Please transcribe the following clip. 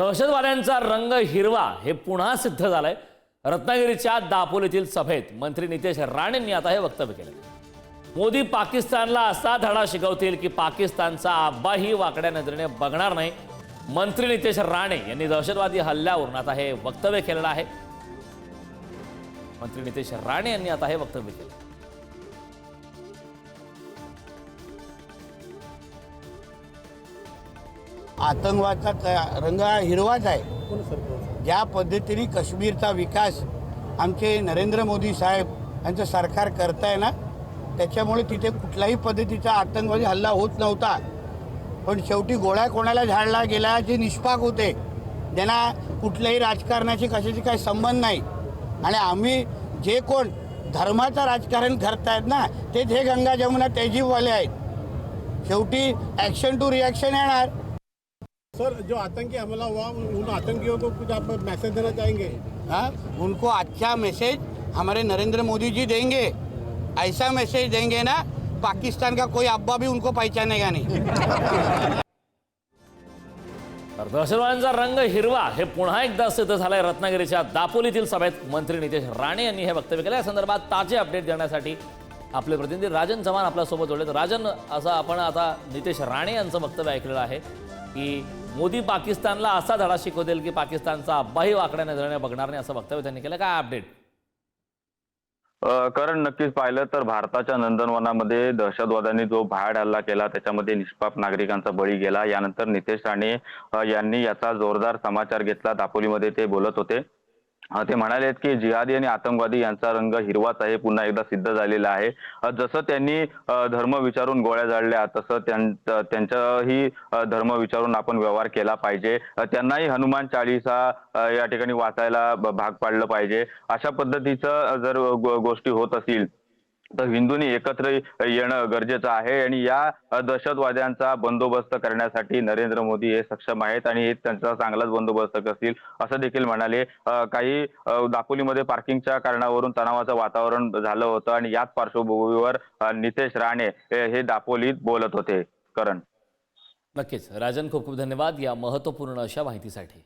दहशतवाद्यांचा रंग हिरवा हे पुन्हा सिद्ध झालंय. रत्नागिरीच्या दापोलीतील सभेत मंत्री नितेश राणेंनी आता हे वक्तव्य केलं. मोदी पाकिस्तानला असा धडा शिकवतील की पाकिस्तानचा आब्बाही वाकड्या नजरेने बघणार नाही. मंत्री नितेश राणे यांनी दहशतवादी हल्ल्यावरून आता हे वक्तव्य केलेलं आहे. मंत्री नितेश राणे यांनी आता हे वक्तव्य केलं. आतंकवादचा क- रंग हा हिरवाच आहे. ज्या पद्धतीने काश्मीरचा विकास आमचे नरेंद्र मोदी साहेब यांचं सरकार करताय ना त्याच्यामुळे तिथे कुठल्याही पद्धतीचा आतंकवादी हल्ला होत नव्हता. पण शेवटी गोळ्या कोणाला झाडला गेला जे निष्पाक होते. ज्यांना कुठल्याही राजकारणाशी कशाशी काही संबंध नाही. आणि आम्ही जे कोण धर्माचं राजकारण करतायत ना तेच हे गंगा जमुना तहजीबवाले आहेत. शेवटी ॲक्शन टू रिॲक्शन येणार. सर जो आतंकी हमला हुआ उन आतंकियों को कुछ आप मैसेज देना चाहेंगे? हाँ उनको अच्छा मैसेज हमारे नरेंद्र मोदी जी देंगे। ऐसा मैसेज देंगे ना पाकिस्तान का कोई अब्बा भी उनको पहचानेगा नहीं। तर दहशतवाद्यांचा रंग हिरवा हे पुन्हा एकदा सिद्ध झालंय रत्नागिरीच्या दापोलीतील सभेत. मंत्री नितेश राणे यांनी हे वक्तव्य केलं. या संदर्भात ताजे अपडेट देण्यासाठी आपले प्रतिनिधी राजन चव्हाण आपल्यासोबत जोडले. तर राजन असं आपण आता नितेश राणे यांचं वक्तव्य ऐकलेलं आहे की मोदी पाकिस्तानला असा धडा शिकवतील की पाकिस्तानचा अब्बाही वाकड्या नजरेने बघणार नाही असं वक्तव्य त्यांनी केलं. काय अपडेट कारण नक्कीच पाहिलं तर भारताच्या नंदनवनामध्ये दहशतवाद्यांनी जो भयाड हल्ला केला त्याच्यामध्ये निष्पाप नागरिकांचा बळी गेला. यानंतर नितेश राणे यांनी याचा जोरदार समाचार घेतला. दापोलीमध्ये ते बोलत होते. ते म्हणालेत की जिहादी आणि आतंकवादी यांचा रंग हिरवाच आहे पुन्हा एकदा सिद्ध झालेला आहे. जसं त्यांनी धर्म विचारून गोळ्या जाळल्या तसं त्यांच्याही त्यांचाही धर्म विचारून आपण व्यवहार केला पाहिजे. त्यांनाही हनुमान चाळीसा या ठिकाणी वाचायला भाग पाडलं पाहिजे. अशा पद्धतीचं जर गोष्टी होत असतील तर हिंदूंनी एकत्र येणं गरजेचं आहे आणि या दहशतवाद्यांचा बंदोबस्त करण्यासाठी नरेंद्र मोदी हे सक्षम आहेत आणि हे त्यांचा चांगलाच बंदोबस्त करतील असं देखील म्हणाले. काही दापोलीमध्ये पार्किंगच्या कारणावरून तणावाचं वातावरण झालं होतं आणि याच पार्श्वभूमीवर नितेश राणे हे हे दापोलीत बोलत होते. करण. नक्कीच. राजन खूप खूप धन्यवाद या महत्त्वपूर्ण अशा माहितीसाठी.